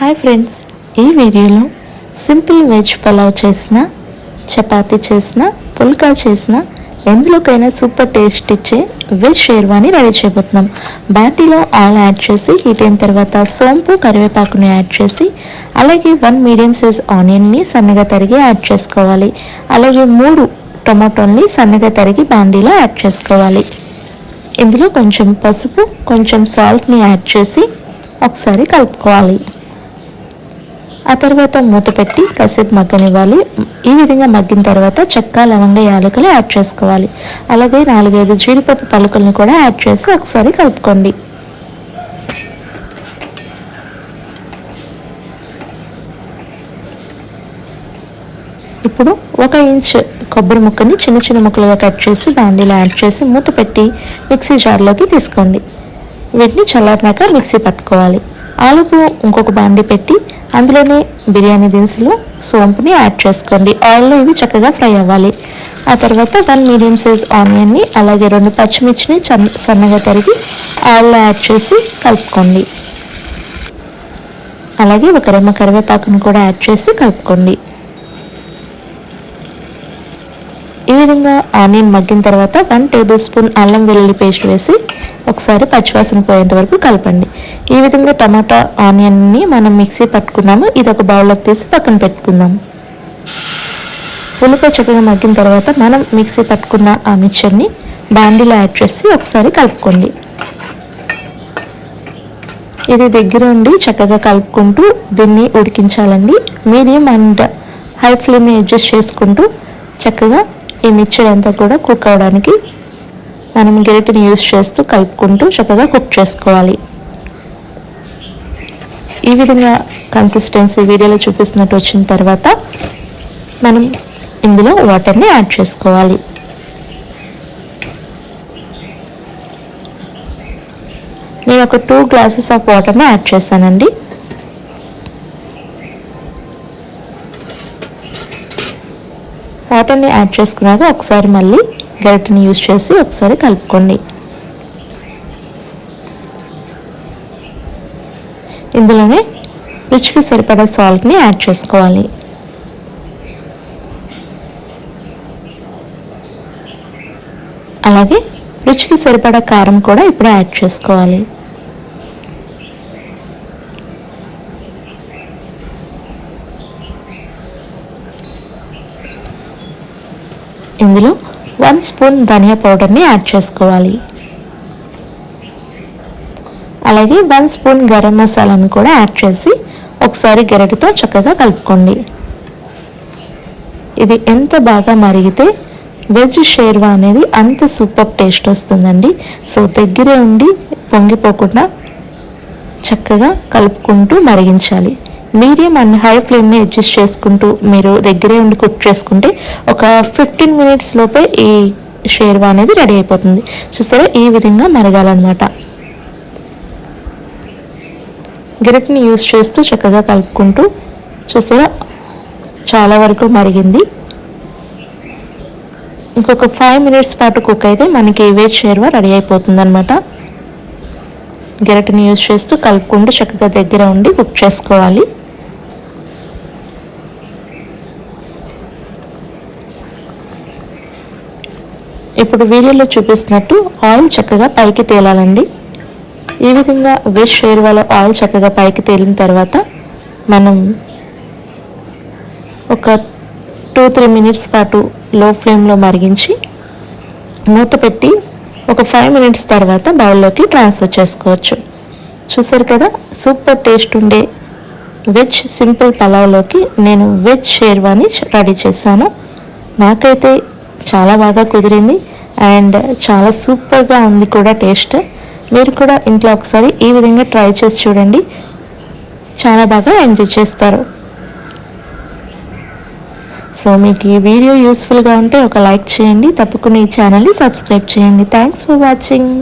Hi friends ఈ వీడియోలో simple veg pulao చేసిన చపాతీ చేసిన పుల్కా చేసిన ఎందులోకైనా సూపర్ టేస్ట్ ఇచ్చే వెజ్ షేర్వాని రెడీ చేయబోతున్నాం. బాటిలో ఆయిల్ యాడ్ చేసి హీట్ అయిన తర్వాత సోంపు కరివేపాకుని యాడ్ చేసి అలాగే వన్ మీడియం సైజ్ ఆనియన్ని సన్నగా తరిగి యాడ్ చేసుకోవాలి. అలాగే మూడు టొమాటోల్ని సన్నగా తరిగి బాండీలో యాడ్ చేసుకోవాలి. ఇందులో కొంచెం పసుపు కొంచెం సాల్ట్ని యాడ్ చేసి ఒకసారి కలుపుకోవాలి. ఆ తర్వాత మూత పెట్టి కాసేపు మగ్గనివ్వాలి. ఈ విధంగా మగ్గిన తర్వాత చెక్క లవంగ యాలకులు యాడ్ చేసుకోవాలి. అలాగే నాలుగైదు జీడిపప్పు పలుకులను కూడా యాడ్ చేసి ఒకసారి కలుపుకోండి. ఇప్పుడు ఒక ఇంచ్ కొబ్బరి ముక్కని చిన్న చిన్న ముక్కలుగా కట్ చేసి బ్యాండీలో యాడ్ చేసి మూత పెట్టి మిక్సీ జార్లోకి తీసుకోండి. వీటిని చల్లారినాక మిక్సీ పట్టుకోవాలి. ఆలుపు ఇంకొక బాండి పెట్టి అందులోనే బిర్యానీ దినుసులు సోంపుని యాడ్ చేసుకోండి. ఆయిల్లో ఇవి చక్కగా ఫ్రై అవ్వాలి. ఆ తర్వాత వన్ మీడియం సైజ్ ఆనియన్ని అలాగే రెండు పచ్చిమిర్చిని సన్నగా తరిగి ఆయిల్లో యాడ్ చేసి కలుపుకోండి. అలాగే ఒక రెమ్మ కరివేపాకును కూడా యాడ్ చేసి కలుపుకోండి. ఈ విధంగా ఆనియన్ మగ్గిన తర్వాత వన్ టేబుల్ స్పూన్ అల్లం వెల్లుల్లి పేస్ట్ వేసి ఒకసారి పచ్చివాసన పోయేంత వరకు కలపండి. ఈ విధంగా టమాటా ఆనియన్ని మనం మిక్సీ పట్టుకున్నాము. ఇది ఒక బౌల్లోకి తీసి పక్కన పెట్టుకుందాం. ఉల్లిపాయ చక్కగా మగ్గిన తర్వాత మనం మిక్సీ పట్టుకున్న ఆ మిక్చర్ని బాండీలో యాడ్ చేసి ఒకసారి కలుపుకోండి. ఇది దగ్గర ఉండి చక్కగా కలుపుకుంటూ దీన్ని ఉడికించాలండి. మీడియం అండ్ హై ఫ్లేమ్ని అడ్జస్ట్ చేసుకుంటూ చక్కగా ఈ మిక్చర్ అంతా కూడా కుక్ అవడానికి మనం గరిటెని యూస్ చేస్తూ కలుపుకుంటూ చక్కగా కుక్ చేసుకోవాలి. ఈ విధంగా కన్సిస్టెన్సీ వీడియోలో చూపిస్తున్నట్టు వచ్చిన తర్వాత మనం ఇందులో వాటర్ని యాడ్ చేసుకోవాలి. నేను ఒక టూ గ్లాసెస్ ఆఫ్ వాటర్ని యాడ్ చేశానండి. వాటర్ని యాడ్ చేసుకున్నాక ఒకసారి మళ్ళీ గరిటని యూజ్ చేసి ఒకసారి కలుపుకోండి. ఇందులోనే రుచికి సరిపడా సాల్ట్ని యాడ్ చేసుకోవాలి. అలాగే రుచికి సరిపడా కారం కూడా ఇప్పుడు యాడ్ చేసుకోవాలి. ఇందులో వన్ స్పూన్ ధనియా పౌడర్ని యాడ్ చేసుకోవాలి. అలాగే వన్ స్పూన్ గరం మసాలాను కూడా యాడ్ చేసి ఒకసారి గరిటెతో చక్కగా కలుపుకోండి. ఇది ఎంత బాగా మరిగితే వెజ్ షేర్వా అనేది అంత సూపర్ టేస్ట్ వస్తుందండి. సో దగ్గరే ఉండి పొంగిపోకుండా చక్కగా కలుపుకుంటూ మరిగించాలి. మీడియం అండ్ హై ఫ్లేమ్ని అడ్జస్ట్ చేసుకుంటూ మీరు దగ్గరే ఉండి కుక్ చేసుకుంటే ఒక ఫిఫ్టీన్ మినిట్స్ లోపే ఈ షేర్వా అనేది రెడీ అయిపోతుంది. చూసారా? ఈ విధంగా మరగాలన్నమాట. గిరటిని యూస్ చేస్తూ చక్కగా కలుపుకుంటూ చూసారా? చాలా వరకు మరిగింది. ఇంకొక ఫైవ్ మినిట్స్ పాటు కుక్ అయితే మనకి వెజ్ షేర్వా రెడీ అయిపోతుంది అనమాట గెరటిని యూజ్ చేస్తూ కలుపుకుంటూ చక్కగా దగ్గర ఉండి కుక్ చేసుకోవాలి. ఇప్పుడు వీడియోలో చూపిస్తున్నట్టు ఆయిల్ చక్కగా పైకి తేలాలండి. ఈ విధంగా వెజ్ షేర్వాలో ఆయిల్ చక్కగా పైకి తేలిన తర్వాత మనం ఒక టూ త్రీ మినిట్స్ పాటు లో ఫ్లేమ్లో మరిగించి మూత పెట్టి ఒక ఫైవ్ మినిట్స్ తర్వాత బౌల్లోకి ట్రాన్స్ఫర్ చేసుకోవచ్చు. చూసారు కదా? సూపర్ టేస్ట్ ఉండే వెజ్ సింపుల్ పలావ్లోకి నేను వెజ్ షేర్వాని రెడీ చేశాను. నాకైతే చాలా బాగా కుదిరింది అండ్ చాలా సూపర్గా ఉంది కూడా టేస్ట్. మీరు కూడా ఇంట్లో ఒకసారి ఈ విధంగా ట్రై చేసి చూడండి. చాలా బాగా ఎంజాయ్ చేస్తారు. సో మీకు ఈ వీడియో యూస్ఫుల్గా ఉంటే ఒక లైక్ చేయండి. తప్పకుండా ఈ ఛానల్ని సబ్స్క్రైబ్ చేయండి. Thanks for watching